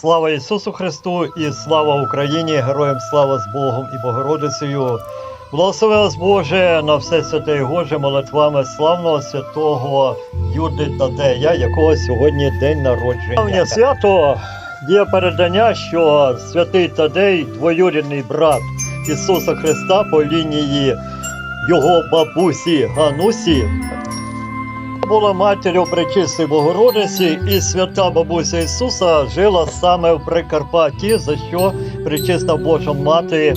Слава Ісусу Христу і слава Україні! Героям слава з Богом і Богородицею! Благослови вас Боже на все святе і Боже молитвами славного святого Юди Тадея, якого сьогодні день народження. Сьогодні свято є передання, що святий Тадей, двоюрідний брат Ісуса Христа по лінії його бабусі Ганусі, була матір'ю Пречистої Богородиці, і свята бабуся Ісуса жила саме в Прикарпатті, за що Пречиста Божа Мати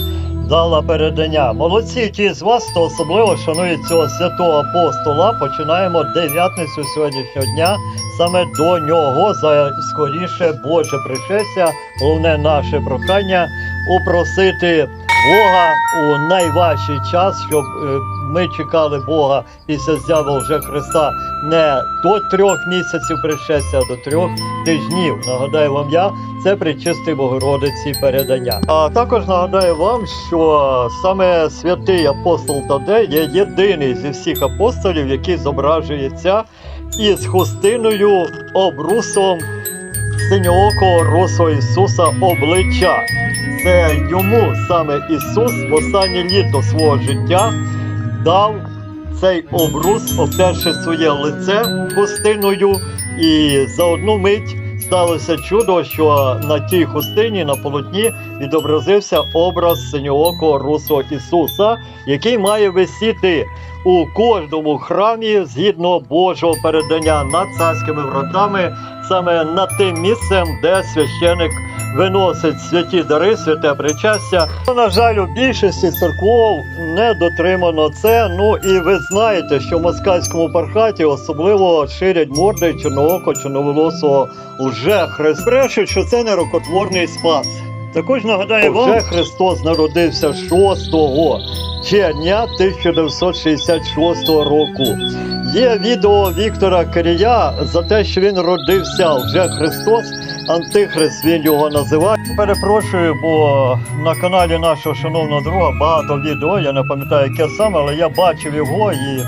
дала передання. Молодці ті з вас, хто особливо шанують цього святого апостола. Починаємо дев'ятницю сьогоднішнього дня. Саме до нього за скоріше Боже пришестя. Головне наше прохання упросити Бога у найважчий час, щоб е, ми чекали Бога після зяви вже Христа не до трьох місяців пришестя, а до трьох тижнів. Нагадаю вам я, це причистий Богородиці передання. А також нагадаю вам, що саме святий апостол Тадей є єдиний зі всіх апостолів, який зображується із хустиною обрусом синьоокого росу Ісуса обличчя. Це йому саме Ісус в останнє літо свого життя дав цей обрус, обтерши своє лице хустиною, і за одну мить сталося чудо, що на тій хустині, на полотні, відобразився образ синьоокого русого Ісуса, який має висіти у кожному храмі згідно Божого передання над царськими вратами, саме над тим місцем, де священик виносить святі дари, святе причастя. На жаль, у більшості церков не дотримано це. Ну і ви знаєте, що в москальському пархаті особливо ширять морди чорноокого, чорноволосого лже хрест. Брешуть, що це не рукотворний спас. Також нагадаю вам, вже Христос народився 6 червня 1966 року. Є відео Віктора Кирія за те, що він родився вже Христос, Антихрист він його називає. Перепрошую, бо на каналі нашого шановного друга багато відео. Я не пам'ятаю, яке саме, але я бачив його і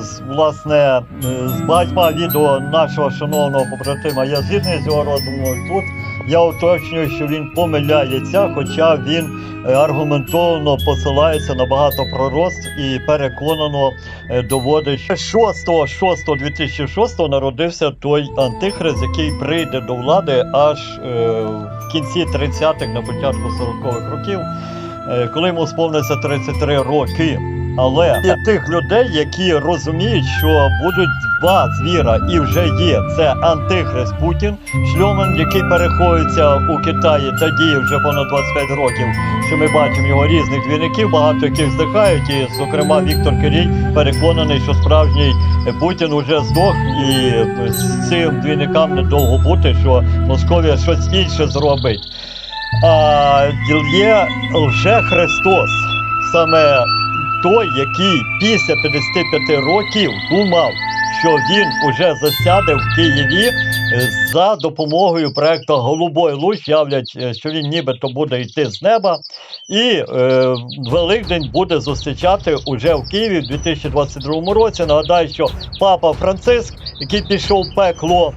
з, власне е, з багатьма відео нашого шановного побратима я згідний з його розумом. Тут я уточнюю, що він помиляється, хоча він е, аргументовано посилається на багато пророцтв і переконано е, доводить, що 6.6.2006 народився той антихрист, який прийде до влади аж е, в кінці 30-х, на початку 40-х років, е, коли йому сповниться 33 роки. Але є тих людей, які розуміють, що будуть два звіра, і вже є. Це антихрист Путін, шльомен, який переходиться у Китаї та діє вже понад 25 років. Що ми бачимо його різних двійників, багато яких здихають. І, зокрема, Віктор Кирій переконаний, що справжній Путін уже здох, і з цим двійникам недовго бути, що Московія щось інше зробить. А є лже Христос, саме той, який після 55 років думав, що він уже засяде в Києві за допомогою проекту Голубой луч. Являть, е, що він нібито буде йти з неба, і е, Великдень буде зустрічати уже в Києві в 2022 році. Нагадаю, що папа Франциск, який пішов в пекло,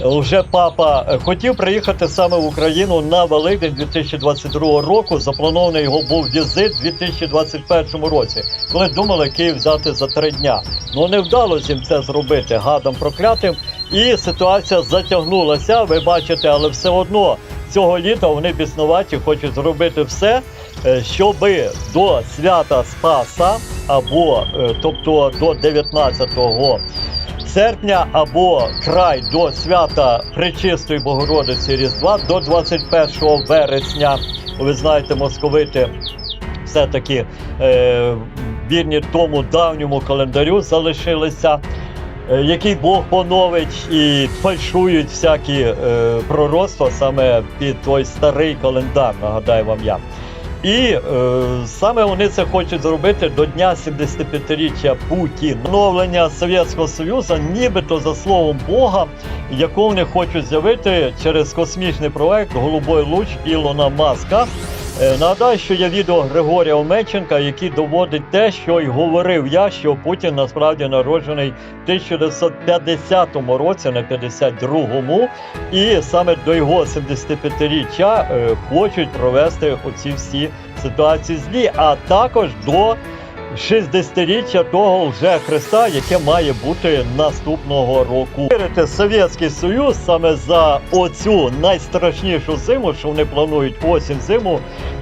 е, вже папа е, хотів приїхати саме в Україну на Великдень 2022 року. Запланований його був візит у 2021 році, коли думали Київ взяти за три дня. Ну не вдалося їм це зробити гадом проклятим, і ситуація затягнулася. Ви бачите, але все одно цього літа вони біснуваті хочуть зробити все, е, щоби до свята Спаса або е, тобто до 19 серпня або край до свята Пречистої Богородиці Різдва до 21 вересня. Ви знаєте, московити все-таки е, вірні тому давньому календарю залишилися. Е, Який Бог поновить і фальшують всякі е, пророцтва саме під той старий календар, нагадаю вам я. І е, саме вони це хочуть зробити до дня 75-річчя Путін. Оновлення Совєтського Союзу, нібито за словом Бога, яку вони хочуть з'явити через космічний проект Голубой луч Ілона Маска. Е, Нагадаю, що є відео Григорія Омельченка, який доводить те, що й говорив я, що Путін насправді народжений в 1950 році, на 52-му, і саме до його 75-річчя е, хочуть провести оці всі ситуації злі, а також до 60-річчя того вже Христа, яке має бути наступного року. Вірите, Совєтський Союз саме за оцю найстрашнішу зиму, що вони планують осінь зиму,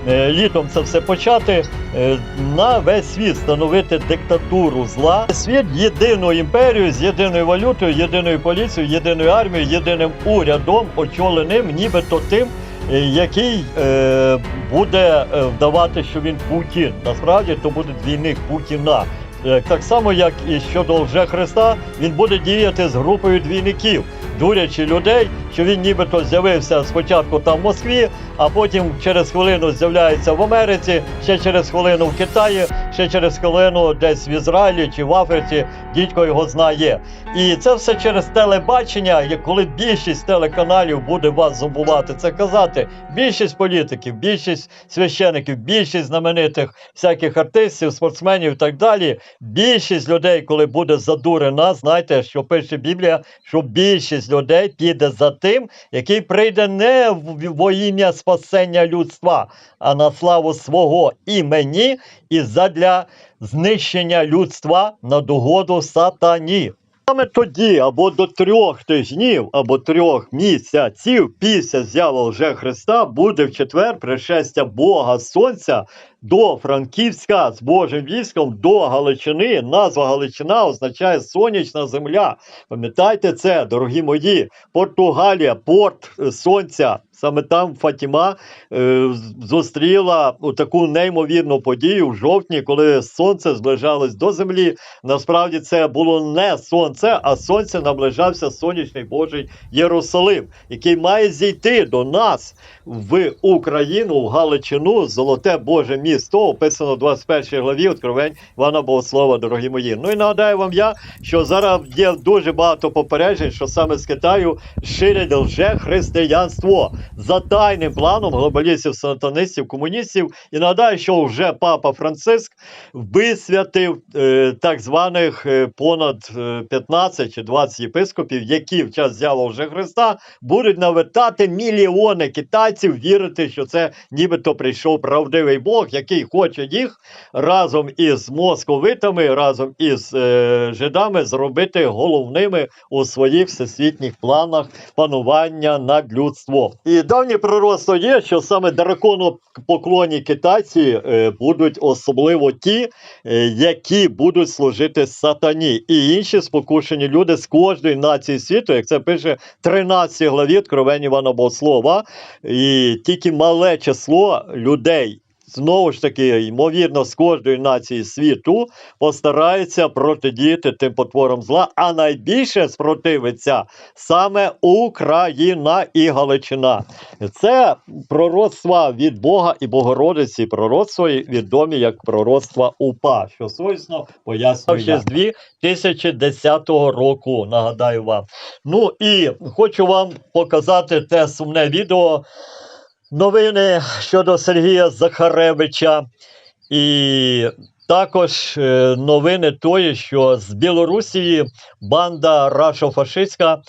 е, літом це все почати, е, на весь світ встановити диктатуру зла. Світ єдину імперію з єдиною валютою, єдиною поліцією, єдиною армією, єдиним урядом, очоленим, нібито тим. Який е, буде е, вдавати, що він Путін. Насправді то буде двійник Путіна. Е, Так само, як і щодо вже Христа, він буде діяти з групою двійників, дурячи людей, що він нібито з'явився спочатку там в Москві, а потім через хвилину з'являється в Америці, ще через хвилину в Китаї, ще через хвилину десь в Ізраїлі чи в Африці. Дідько його знає. І це все через телебачення, коли більшість телеканалів буде вас зомбувати це казати. Більшість політиків, більшість священиків, більшість знаменитих всяких артистів, спортсменів і так далі. Більшість людей, коли буде задурена, знаєте, що пише Біблія, що більшість людей піде за тим, який прийде не во ім'я спасення людства, а на славу свого імені і задля знищення людства на догоду сатані. Саме тоді, або до трьох тижнів, або трьох місяців після з'яви вже Христа буде в четвер пришестя Бога Сонця до Франківська з Божим військом до Галичини. Назва Галичина означає сонячна земля. Пам'ятайте це, дорогі мої. Португалія, порт е, сонця. Саме там Фатіма е, зустріла таку неймовірну подію в жовтні, коли сонце зближалось до землі. Насправді це було не сонце, а сонце наближався сонячний Божий Єрусалим, який має зійти до нас в Україну, в Галичину, золоте Боже місто, описано в 21 главі Откровень Івана Богослова, дорогі мої. Ну і нагадаю вам я, що зараз є дуже багато попереджень, що саме з Китаю ширять лже християнство за тайним планом глобалістів, сатанистів, комуністів. І нагадаю, що вже папа Франциск висвятив е, так званих е, понад е, 15 чи 20 єпископів, які в час з'яви вже Христа будуть навертати мільйони китайців вірити, що це нібито прийшов правдивий Бог, який хоче їх разом із московитами, разом із е, жидами зробити головними у своїх всесвітніх планах панування над людством. І давнє пророцтво є, що саме драконопоклонні китайці е, будуть особливо ті, е, які будуть служити сатані, і інші спокушені люди з кожної нації світу, як це пише 13 главі Откровення Івана Богослова, і тільки мале число людей. Знову ж таки, ймовірно, з кожної нації світу постараються протидіяти тим потворам зла, а найбільше спротивиться саме Україна і Галичина. Це пророцтва від Бога і Богородиці, пророцтва відомі як пророцтва УПА, що совісно пояснює ще з 2010 року, нагадаю вам. Ну і хочу вам показати те сумне відео. Новини щодо Сергія Захаревича. І також е, новини тої, що з Білорусі банда рашофашистська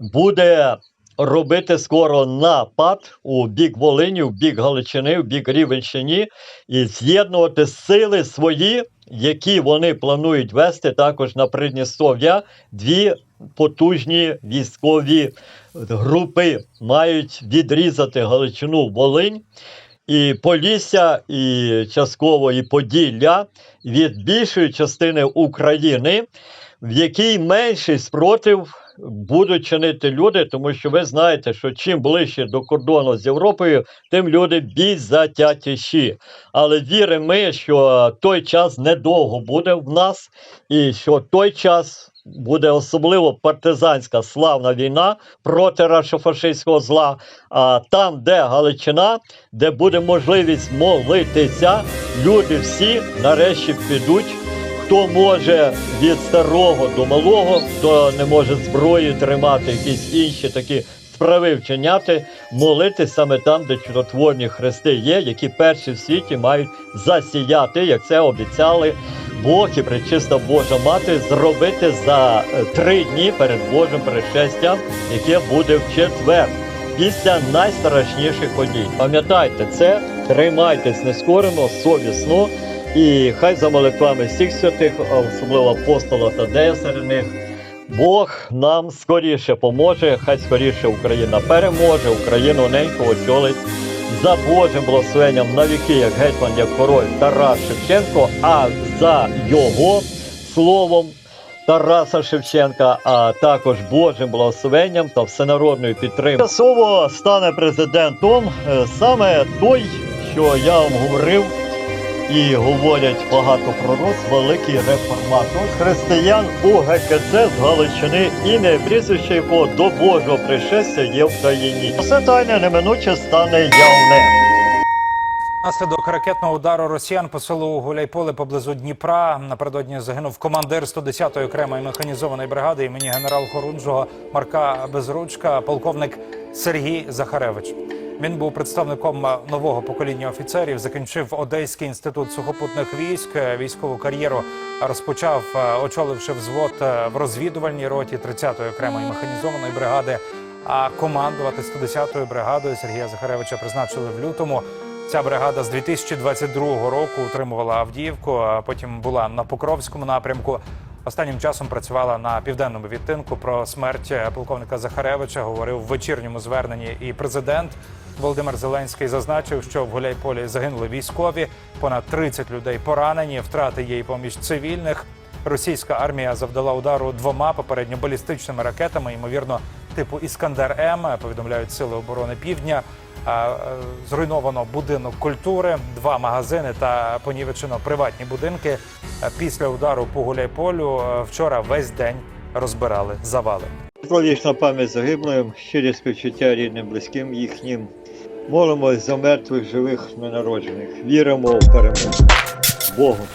буде робити скоро напад у бік Волині, в бік Галичини, в бік Рівенщині і з'єднувати сили свої, які вони планують вести також на Придністров'я, дві потужні військові групи мають відрізати Галичину Волинь. І Полісся, і частково і Поділля від більшої частини України, в якій менший спротив будуть чинити люди, тому що ви знаєте, що чим ближче до кордону з Європою, тим люди більш затятіші. Але віримо ми, що той час недовго буде в нас, і що той час буде особливо партизанська славна війна проти рашофашистського зла. А там, де Галичина, де буде можливість молитися, люди всі нарешті підуть. Хто може від старого до малого, хто не може зброї тримати, якісь інші такі справи вчиняти, молитись саме там, де чудотворні хрести є, які перші в світі мають засіяти, як це обіцяли Бог і пречиста Божа Мати, зробити за е, три дні перед Божим пришестям, яке буде в четвер. Після найстрашніших подій. Пам'ятайте це, тримайтесь нескорено, совісно, і хай за молитвами всіх святих, особливо апостола Тадея серед них, Бог нам скоріше поможе, хай скоріше Україна переможе, Україну ненько очолить за Божим благословенням на віки, як гетьман, як король Тарас Шевченко, а за його словом Тараса Шевченка, а також Божим благословенням та всенародною підтримкою. Слово стане президентом е, саме той, що я вам говорив. І говорять багато пророцтв, великий реформатор християн УГКЦ з Галичини, і прізвище якого до Божого пришестя є в країні. Все тайне неминуче стане явне. Наслідок ракетного удару росіян по селу Гуляйполе поблизу Дніпра напередодні загинув командир 110-ї окремої механізованої бригади імені генерал Хорунжого Марка Безручка, полковник Сергій Захаревич. Він був представником нового покоління офіцерів, закінчив Одеський інститут сухопутних військ. Військову кар'єру розпочав, е, очоливши взвод е, в розвідувальній роті 30-ї окремої механізованої бригади. А командувати 110-ю бригадою Сергія Захаревича призначили в лютому. Ця бригада з 2022 року утримувала Авдіївку, а потім була на Покровському напрямку. Останнім часом працювала на південному відтинку. Про смерть полковника Захаревича говорив в вечірньому зверненні. І президент Володимир Зеленський зазначив, що в Гуляйполі загинули військові, понад 30 людей поранені. Втрати є і поміж цивільних. Російська армія завдала удару двома попередньо балістичними ракетами, ймовірно, типу Іскандер М. Повідомляють сили оборони Півдня. Е, Зруйновано будинок культури, два магазини та понівечено приватні будинки. Е, Після удару по Гуляйполю е, вчора весь день розбирали завали. Вічна пам'ять загиблим, щирі співчуття рідним, близьким їхнім. Молимось за мертвих, живих, ненароджених. Віримо в перемогу. Богу.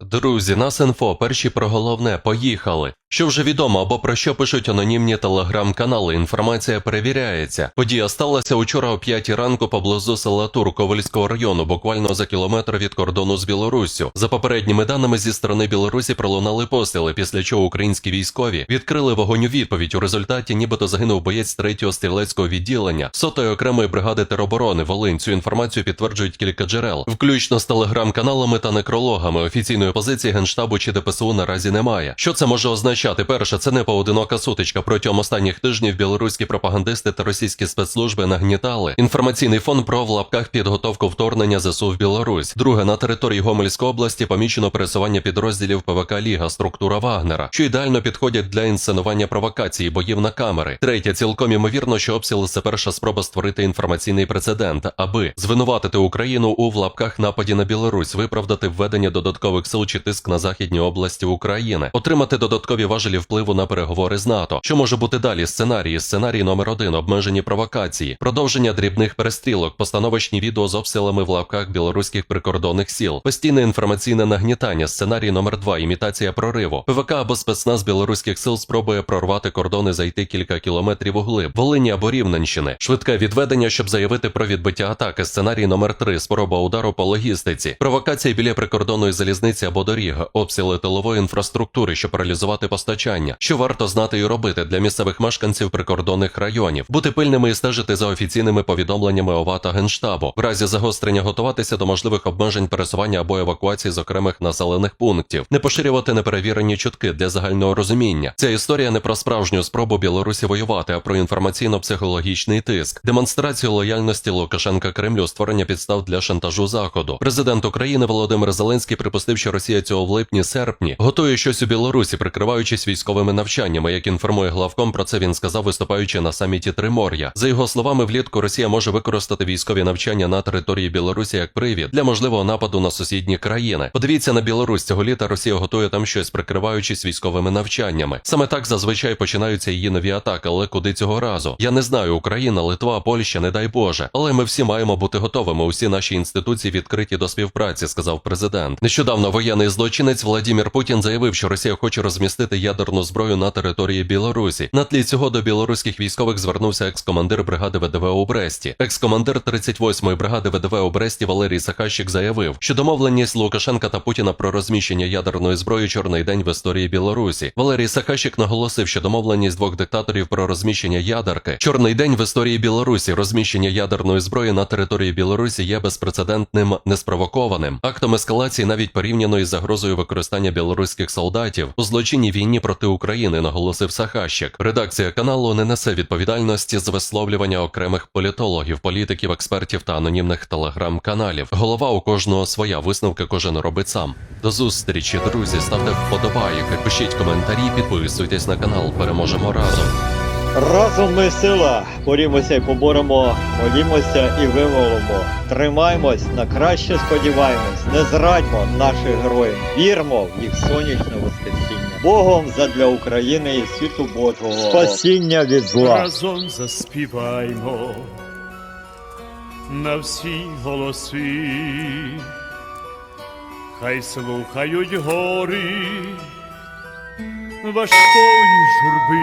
Друзі, нас інфо, перші про головне, поїхали. Що вже відомо або про що пишуть анонімні телеграм-канали, інформація перевіряється. Подія сталася учора о 5 ранку поблизу села Тур Ковальського району, буквально за кілометр від кордону з Білоруссю. За попередніми даними зі сторони Білорусі пролунали постріли, після чого українські військові відкрили вогонь у відповідь. У результаті нібито загинув боєць 3-го стрілецького відділення сотої окремої бригади тероборони Волинь. Цю інформацію підтверджують кілька джерел, включно з телеграм-каналами та некрологами. Офіційної позиції генштабу чи ДПСУ наразі немає. Що це може означати? Перше, це не поодинока сутичка. Протягом останніх тижнів білоруські пропагандисти та російські спецслужби нагнітали інформаційний фон про в лапках підготовку вторгнення ЗСУ в Білорусь. Друге, на території Гомельської області помічено пересування підрозділів ПВК Ліга, структура Вагнера, що ідеально підходять для інсценування провокації, боїв на камери. Третє, цілком імовірно, що обстріл це перша спроба створити інформаційний прецедент, аби звинуватити Україну у в лапках нападі на Білорусь, виправдати введення додаткових сил чи тиск на західні області України, отримати додаткові важелі впливу на переговори з НАТО. Що може бути далі? Сценарії, сценарій номер один, обмежені провокації, продовження дрібних перестрілок, постановочні відео з обстрілами в лапках білоруських прикордонних сіл, постійне інформаційне нагнітання, сценарій номер два, імітація прориву. ПВК або спецназ білоруських сил спробує прорвати кордони, зайти кілька кілометрів у глиб, Волині або Рівненщини. Швидке відведення, щоб заявити про відбиття атаки. Сценарій номер три, спроба удару по логістиці, провокація біля прикордонної залізниці або доріг, обстріли тилової інфраструктури, щоб паралізувати постачання, що варто знати і робити для місцевих мешканців прикордонних районів, бути пильними і стежити за офіційними повідомленнями ОВА та Генштабу, в разі загострення готуватися до можливих обмежень пересування або евакуації з окремих населених пунктів, не поширювати неперевірені чутки для загального розуміння. Ця історія не про справжню спробу Білорусі воювати, а про інформаційно-психологічний тиск, демонстрацію лояльності Лукашенка Кремлю, створення підстав для шантажу заходу. Президент України Володимир Зеленський припустив, що Росія цього в липні-серпні готує щось у Білорусі, прикриваючись військовими навчаннями. Як інформує главком, про це він сказав, виступаючи на саміті Тримор'я. За його словами, влітку Росія може використати військові навчання на території Білорусі як привід для можливого нападу на сусідні країни. Подивіться на Білорусь цього літа. Росія готує там щось, прикриваючись військовими навчаннями. Саме так зазвичай починаються її нові атаки, але куди цього разу? Я не знаю, Україна, Литва, Польща, не дай Боже. Але ми всі маємо бути готовими. Усі наші інституції відкриті до співпраці, сказав президент. Нещодавно воєнний злочинець Владімір Путін заявив, що Росія хоче розмістити ядерну зброю на території Білорусі. На тлі цього до білоруських військових звернувся екс-командир бригади ВДВ у Бресті. Екс-командир 38-ї бригади ВДВ у Бресті Валерій Сахащик заявив, що домовленість Лукашенка та Путіна про розміщення ядерної зброї чорний день в історії Білорусі. Валерій Сахащик наголосив, що домовленість двох диктаторів про розміщення ядерки чорний день в історії Білорусі. Розміщення ядерної зброї на території Білорусі є безпрецедентним, неспровокованим актом ескалації, навіть порівняно із загрозою використання білоруських солдатів у злочинній війні проти України, наголосив Сахащик. Редакція каналу не несе відповідальності з висловлювання окремих політологів, політиків, експертів та анонімних телеграм-каналів. Голова у кожного своя висновки кожен робить сам. До зустрічі, друзі. Ставте вподобайки, пишіть коментарі, підписуйтесь на канал. Переможемо разом. Разом ми сила. Борімося і поборемо, молімося і вимолимо. Тримаймось, на краще сподіваємось, не зрадьмо наших героїв. Вірмо в їх сонячне воскресіння. Богом задля України і світу Божого. Спасіння від зла. Разом заспіваймо на всі голоси, хай слухають гори важкої журби,